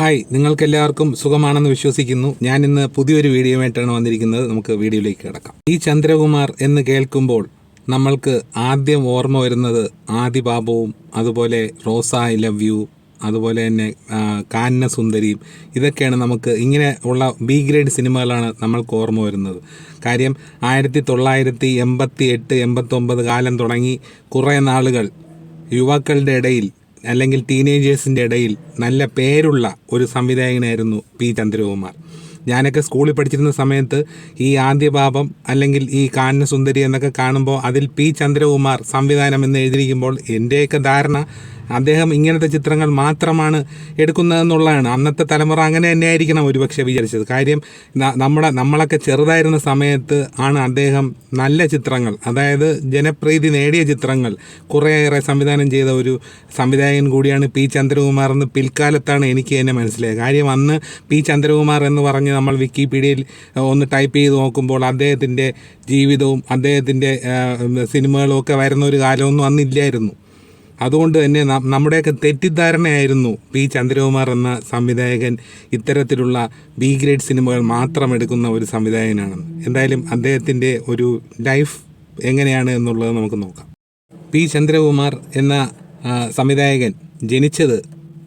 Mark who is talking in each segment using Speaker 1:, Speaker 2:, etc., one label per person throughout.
Speaker 1: Hi നിങ്ങൾക്കെല്ലാവർക്കും സുഖമാണെന്ന് വിശ്വസിക്കുന്നു. ഞാൻ ഇന്ന് പുതിയൊരു വീഡിയോയുമായിട്ടാണ് വന്നിരിക്കുന്നത്. നമുക്ക് വീഡിയോയിലേക്ക് കിടക്കാം. ഈ ചന്ദ്രകുമാർ എന്ന് കേൾക്കുമ്പോൾ നമ്മൾക്ക് ആദ്യം ഓർമ്മ വരുന്നത് ആദി ബാബുവും അതുപോലെ റോസ ഐ ലവ് യു അതുപോലെ തന്നെ കാന്ന സുന്ദരിയും. ഇതൊക്കെയാണ് നമുക്ക് ഇങ്ങനെ ഉള്ള ബി ഗ്രേഡ് സിനിമകളാണ് നമ്മൾക്ക് ഓർമ്മ വരുന്നത്. കാര്യം ആയിരത്തി തൊള്ളായിരത്തി എൺപത്തി എട്ട് എൺപത്തൊമ്പത് കാലം തുടങ്ങി കുറേ നാളുകൾ യുവാക്കളുടെ ഇടയിൽ അല്ലെങ്കിൽ ടീനേജേഴ്സിന്റെ ഇടയിൽ നല്ല പേരുള്ള ഒരു സംവിധായകനായിരുന്നു പി ചന്ദ്രകുമാർ. ഞാനൊക്കെ സ്കൂളിൽ പഠിച്ചിരുന്ന സമയത്ത് ഈ ആദ്യപാപം അല്ലെങ്കിൽ ഈ കാണുന്ന സുന്ദരി എന്നൊക്കെ കാണുമ്പോൾ അതിൽ പി ചന്ദ്രകുമാർ സംവിധാനം എന്ന് എഴുതിയിരിക്കുമ്പോൾ എന്റെയൊക്കെ ധാരണ അദ്ദേഹം ഇങ്ങനത്തെ ചിത്രങ്ങൾ മാത്രമാണ് എടുക്കുന്നതെന്നുള്ളതാണ്. അന്നത്തെ തലമുറ അങ്ങനെ തന്നെ ആയിരിക്കണം ഒരുപക്ഷെ വിചാരിച്ചത്. കാര്യം നമ്മുടെ നമ്മളൊക്കെ ചെറുതായിരുന്ന സമയത്ത് ആണ് അദ്ദേഹം നല്ല ചിത്രങ്ങൾ അതായത് ജനപ്രീതി നേടിയ ചിത്രങ്ങൾ കുറേയേറെ സംവിധാനം ചെയ്ത ഒരു സംവിധായകൻ കൂടിയാണ് പി ചന്ദ്രകുമാർ എന്ന് പിൽക്കാലത്താണ് എനിക്ക് തന്നെ മനസ്സിലായത്. കാര്യം അന്ന് പി ചന്ദ്രകുമാർ എന്ന് പറഞ്ഞ് നമ്മൾ വിക്കിപീഡിയയിൽ ഒന്ന് ടൈപ്പ് ചെയ്ത് നോക്കുമ്പോൾ അദ്ദേഹത്തിന്റെ ജീവിതവും അദ്ദേഹത്തിന്റെ സിനിമകളും ഒക്കെ വരുന്ന ഒരു കാലമൊന്നും അന്നില്ലായിരുന്നു. അതുകൊണ്ട് തന്നെ നമ്മുടെയൊക്കെ തെറ്റിദ്ധാരണയായിരുന്നു പി ചന്ദ്രകുമാർ എന്ന സംവിധായകൻ ഇത്തരത്തിലുള്ള ബി ഗ്രേഡ് സിനിമകൾ മാത്രം എടുക്കുന്ന ഒരു സംവിധായകനാണെന്ന് എന്തായാലും അദ്ദേഹത്തിന്റെ ഒരു ലൈഫ് എങ്ങനെയാണ് എന്നുള്ളത് നമുക്ക് നോക്കാം. പി ചന്ദ്രകുമാർ എന്ന സംവിധായകൻ ജനിച്ചത്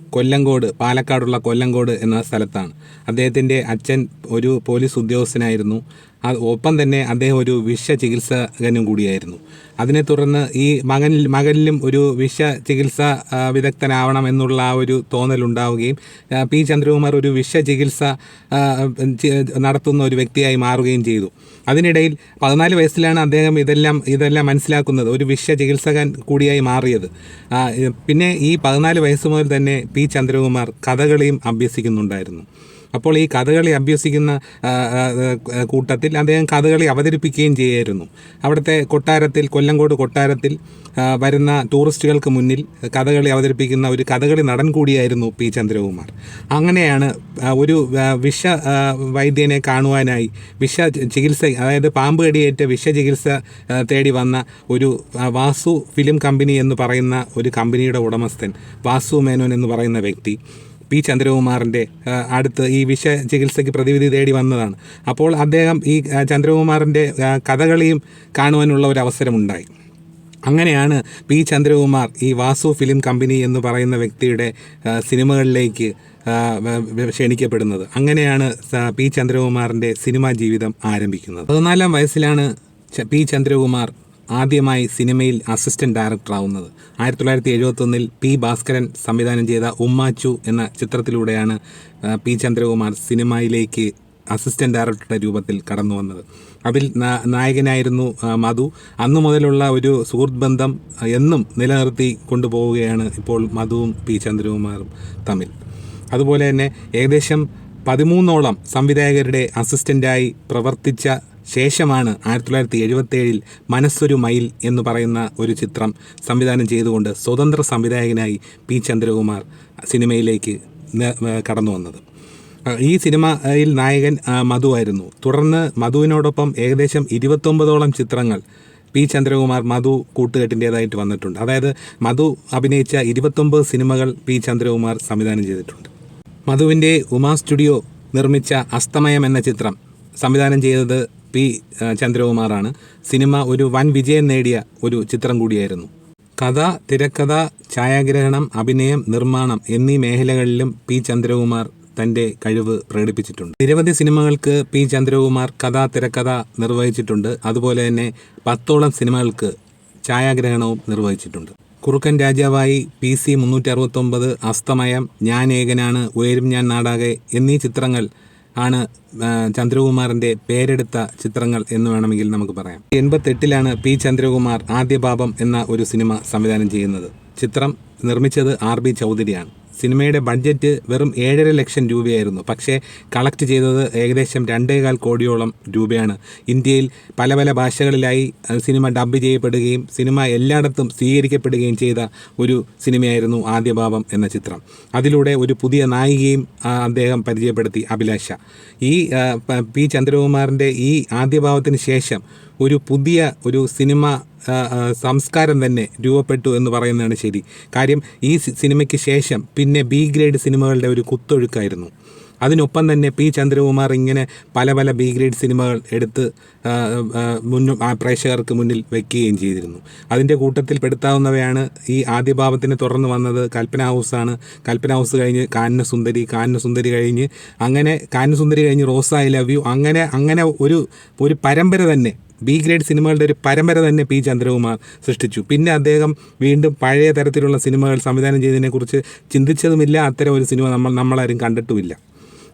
Speaker 1: കൊല്ലങ്കോട് പാലക്കാടുള്ള കൊല്ലങ്കോട് എന്ന സ്ഥലത്താണ്. അദ്ദേഹത്തിന്റെ അച്ഛൻ ഒരു പോലീസ് ഉദ്യോഗസ്ഥനായിരുന്നു. ഒപ്പം തന്നെ അദ്ദേഹം ഒരു വിഷ ചികിത്സകനും കൂടിയായിരുന്നു. അതിനെ തുടർന്ന് ഈ മകനിൽ മകനിലും ഒരു വിഷ ചികിത്സ വിദഗ്ധനാവണം എന്നുള്ള ആ ഒരു തോന്നലുണ്ടാവുകയും പി ചന്ദ്രകുമാർ ഒരു വിഷ ചികിത്സ നടത്തുന്ന ഒരു വ്യക്തിയായി മാറുകയും ചെയ്തു. അതിനിടയിൽ പതിനാല് വയസ്സിലാണ് അദ്ദേഹം ഇതെല്ലാം ഇതെല്ലാം മനസ്സിലാക്കുന്നത്. ഒരു വിഷ ചികിത്സകൻ കൂടിയായി മാറിയത്. പിന്നെ ഈ പതിനാല് വയസ്സ് മുതൽ തന്നെ പി ചന്ദ്രകുമാർ കഥകളിയും അഭ്യസിക്കുന്നുണ്ടായിരുന്നു. അപ്പോൾ ഈ കഥകളി അഭ്യസിക്കുന്ന കൂട്ടത്തിൽ അദ്ദേഹം കഥകളി അവതരിപ്പിക്കുകയും ചെയ്യായിരുന്നു. അവിടുത്തെ കൊട്ടാരത്തിൽ കൊല്ലങ്കോട് കൊട്ടാരത്തിൽ വരുന്ന ടൂറിസ്റ്റുകൾക്ക് മുന്നിൽ കഥകളി അവതരിപ്പിക്കുന്ന ഒരു കഥകളി നടൻ കൂടിയായിരുന്നു പി. ചന്ദ്രകുമാർ. അങ്ങനെയാണ് ഒരു വിഷ വൈദ്യനെ കാണുവാനായി വിഷ ചികിത്സ അതായത് പാമ്പ് കടിയേറ്റ വിഷ ചികിത്സ തേടി വന്ന ഒരു വാസു ഫിലിം കമ്പനി എന്ന് പറയുന്ന ഒരു കമ്പനിയുടെ ഉടമസ്ഥൻ വാസു മേനോൻ എന്ന് പറയുന്ന വ്യക്തി പി ചന്ദ്രകുമാറിന്റെ അടുത്ത് ഈ വിഷ ചികിത്സയ്ക്ക് പ്രതിവിധി തേടി വന്നതാണ്. അപ്പോൾ അദ്ദേഹം ഈ ചന്ദ്രകുമാറിന്റെ കഥകളിയും കാണുവാനുള്ള ഒരു അവസരമുണ്ടായി. അങ്ങനെയാണ് പി ചന്ദ്രകുമാർ ഈ വാസു ഫിലിം കമ്പനി എന്ന് പറയുന്ന വ്യക്തിയുടെ സിനിമകളിലേക്ക് ക്ഷണിക്കപ്പെടുന്നത്. അങ്ങനെയാണ് പി ചന്ദ്രകുമാറിന്റെ സിനിമാ ജീവിതം ആരംഭിക്കുന്നത്. പതിനാലാം വയസ്സിലാണ് പി ചന്ദ്രകുമാർ ആദ്യമായി സിനിമയിൽ അസിസ്റ്റന്റ് ഡയറക്ടർ ആവുന്നത് ആയിരത്തി തൊള്ളായിരത്തി എഴുപത്തൊന്നിൽ പി ഭാസ്കരൻ സംവിധാനം ചെയ്ത ഉമ്മാച്ചു എന്ന ചിത്രത്തിലൂടെയാണ് പി ചന്ദ്രകുമാർ സിനിമയിലേക്ക് അസിസ്റ്റന്റ് ഡയറക്ടറുടെ രൂപത്തിൽ കടന്നു വന്നത്. അതിൽ നായകനായിരുന്നു മധു. അന്നു മുതലുള്ള ഒരു സുഹൃത്ത് ബന്ധം എന്നും നിലനിർത്തി കൊണ്ടുപോവുകയാണ് ഇപ്പോൾ മധുവും പി ചന്ദ്രകുമാറും തമ്മിൽ. അതുപോലെ തന്നെ ഏകദേശം പതിമൂന്നോളം സംവിധായകരുടെ അസിസ്റ്റന്റായി പ്രവർത്തിച്ച ശേഷമാണ് ആയിരത്തി തൊള്ളായിരത്തി എഴുപത്തേഴിൽ മനസ്സൊരു മയിൽ എന്ന് പറയുന്ന ഒരു ചിത്രം സംവിധാനം ചെയ്തുകൊണ്ട് സ്വതന്ത്ര സംവിധായകനായി പി ചന്ദ്രകുമാർ സിനിമയിലേക്ക് കടന്നു വന്നത്. ഈ സിനിമയിൽ നായകൻ മധുവായിരുന്നു തുടർന്ന് മധുവിനോടൊപ്പം ഏകദേശം ഇരുപത്തൊമ്പതോളം ചിത്രങ്ങൾ പി ചന്ദ്രകുമാർ മധു കൂട്ടുകെട്ടിന്റേതായിട്ട് വന്നിട്ടുണ്ട്. അതായത് മധു അഭിനയിച്ച ഇരുപത്തൊമ്പത് സിനിമകൾ പി ചന്ദ്രകുമാർ സംവിധാനം ചെയ്തിട്ടുണ്ട്. മധുവിന്റെ ഉമാ സ്റ്റുഡിയോ നിർമ്മിച്ച അസ്തമയം എന്ന ചിത്രം സംവിധാനം ചെയ്തത് പി ചന്ദ്രകുമാറാണ്. സിനിമ ഒരു വൻ വിജയം നേടിയ ഒരു ചിത്രം കൂടിയായിരുന്നു. കഥ തിരക്കഥ ഛായാഗ്രഹണം അഭിനയം നിർമ്മാണം എന്നീ മേഖലകളിലും പി ചന്ദ്രകുമാർ തന്റെ കഴിവ് പ്രകടിപ്പിച്ചിട്ടുണ്ട്. നിരവധി സിനിമകൾക്ക് പി ചന്ദ്രകുമാർ കഥ തിരക്കഥ നിർവഹിച്ചിട്ടുണ്ട്. അതുപോലെ തന്നെ പത്തോളം സിനിമകൾക്ക് ഛായാഗ്രഹണവും നിർവഹിച്ചിട്ടുണ്ട്. കുറുക്കൻ രാജാവായി പി സി മുന്നൂറ്റി അറുപത്തൊമ്പത് അസ്തമയം ഞാൻ ഏകനാണ് ഉയരും ഞാൻ നാടാകെ എന്നീ ചിത്രങ്ങൾ ആണ് ചന്ദ്രകുമാറിന്റെ പേരെടുത്ത ചിത്രങ്ങൾ എന്ന് വേണമെങ്കിൽ നമുക്ക് പറയാം. എൺപത്തെട്ടിലാണ് പി ചന്ദ്രകുമാർ ആദ്യ പാപം എന്ന ഒരു സിനിമ സംവിധാനം ചെയ്യുന്നത്. ചിത്രം നിർമ്മിച്ചത് ആർ ബി ചൗധരിയാണ്. സിനിമയുടെ ബഡ്ജറ്റ് വെറും ഏഴര ലക്ഷം രൂപയായിരുന്നു. പക്ഷേ കളക്ട് ചെയ്തത് ഏകദേശം രണ്ടേകാൽ കോടിയോളം രൂപയാണ്. ഇന്ത്യയിൽ പല പല ഭാഷകളിലായി സിനിമ ഡബ് ചെയ്യപ്പെടുകയും സിനിമ എല്ലായിടത്തും സ്വീകരിക്കപ്പെടുകയും ചെയ്ത ഒരു സിനിമയായിരുന്നു ആദ്യഭാവം എന്ന ചിത്രം. അതിലൂടെ ഒരു പുതിയ നായികയും അദ്ദേഹം പരിചയപ്പെടുത്തി അഭിലാഷ. ഈ പി ചന്ദ്രകുമാറിന്റെ ഈ ആദ്യഭാവത്തിന് ശേഷം ഒരു പുതിയ ഒരു സിനിമ സംസ്കാരം തന്നെ രൂപപ്പെട്ടു എന്ന് പറയുന്നതാണ് ശരി. കാര്യം ഈ സിനിമയ്ക്ക് ശേഷം പിന്നെ ബി ഗ്രേഡ് സിനിമകളുടെ ഒരു കുത്തൊഴുക്കായിരുന്നു. അതിനൊപ്പം തന്നെ പി ചന്ദ്രകുമാർ ഇങ്ങനെ പല പല ബി ഗ്രേഡ് സിനിമകൾ എടുത്ത് മുന്നും പ്രേക്ഷകർക്ക് മുന്നിൽ വയ്ക്കുകയും ചെയ്തിരുന്നു. അതിന്റെ കൂട്ടത്തിൽ പെടുത്താവുന്നവയാണ് ഈ ആദ്യ ഭാവത്തിന് തുടർന്ന് വന്നത് കൽപ്പന ഹൗസാണ് കൽപ്പന ഹൗസ് കഴിഞ്ഞ് കാനന സുന്ദരി കാനന സുന്ദരി കഴിഞ്ഞ് അങ്ങനെ കാനന സുന്ദരി കഴിഞ്ഞ് റോസ് ഐ ലവ് യു അങ്ങനെ അങ്ങനെ ഒരു ഒരു പരമ്പര തന്നെ ബി ഗ്രേഡ് സിനിമകളുടെ ഒരു പരമ്പര തന്നെ പി ചന്ദ്രകുമാർ സൃഷ്ടിച്ചു. പിന്നെ അദ്ദേഹം വീണ്ടും പഴയ തരത്തിലുള്ള സിനിമകൾ സംവിധാനം ചെയ്തതിനെക്കുറിച്ച് ചിന്തിച്ചതുമില്ല. അത്തരം ഒരു സിനിമ നമ്മൾ നമ്മളാരും കണ്ടിട്ടുമില്ല.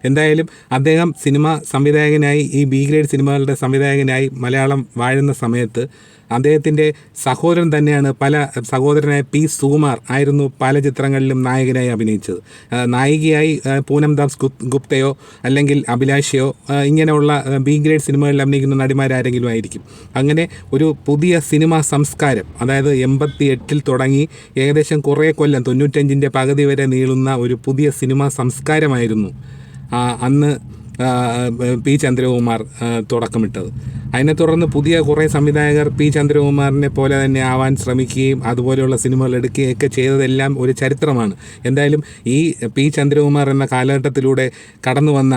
Speaker 1: എന്തായാലും അദ്ദേഹം സിനിമ സംവിധായകനായി ഈ ബി ഗ്രേഡ് സിനിമകളുടെ സംവിധായകനായി മലയാളം വാഴുന്ന സമയത്ത് അദ്ദേഹത്തിന്റെ സഹോദരൻ തന്നെയാണ് പല സഹോദരനായ പി സുകുമാർ ആയിരുന്നു പല ചിത്രങ്ങളിലും നായകനായി അഭിനയിച്ചത്. നായികയായി പൂനം ദാസ് ഗുപ്തയോ അല്ലെങ്കിൽ അഭിലാഷയോ ഇങ്ങനെയുള്ള ബി ഗ്രേഡ് സിനിമകളിൽ അഭിനയിക്കുന്ന നടിമാരാരെങ്കിലും ആയിരിക്കും. അങ്ങനെ ഒരു പുതിയ സിനിമാ സംസ്കാരം അതായത് എൺപത്തി എട്ടിൽ തുടങ്ങി ഏകദേശം കുറേ കൊല്ലം തൊണ്ണൂറ്റഞ്ചിന്റെ പകുതി വരെ നീളുന്ന ഒരു പുതിയ സിനിമാ സംസ്കാരമായിരുന്നു അന്ന് പി ചന്ദ്രകുമാർ തുടക്കമിട്ടത്. അതിനെ തുടർന്ന് പുതിയ കുറേ സംവിധായകർ പി ചന്ദ്രകുമാറിനെ പോലെ തന്നെ ആവാൻ ശ്രമിക്കുകയും അതുപോലെയുള്ള സിനിമകൾ എടുക്കുകയും ഒക്കെ ചെയ്തതെല്ലാം ഒരു ചരിത്രമാണ്. എന്തായാലും ഈ പി ചന്ദ്രകുമാർ എന്ന കാലഘട്ടത്തിലൂടെ കടന്നു വന്ന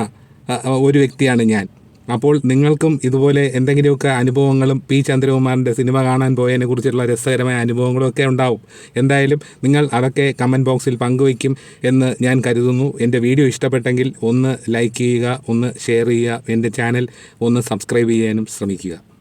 Speaker 1: ഒരു വ്യക്തിയാണ് ഞാൻ. അപ്പോൾ നിങ്ങൾക്കും ഇതുപോലെ എന്തെങ്കിലുമൊക്കെ അനുഭവങ്ങളും പി ചന്ദ്രകുമാറിന്റെ സിനിമ കാണാൻ പോയതിനെ കുറിച്ചുള്ള രസകരമായ അനുഭവങ്ങളും ഒക്കെ ഉണ്ടാവും. എന്തായാലും നിങ്ങൾ അതൊക്കെ കമന്റ് ബോക്സിൽ പങ്കുവയ്ക്കും എന്ന് ഞാൻ കരുതുന്നു. എന്റെ വീഡിയോ ഇഷ്ടപ്പെട്ടെങ്കിൽ ഒന്ന് ലൈക്ക് ചെയ്യുക ഒന്ന് ഷെയർ ചെയ്യുക എന്റെ ചാനൽ ഒന്ന് സബ്സ്ക്രൈബ് ചെയ്യാനും ശ്രമിക്കുക.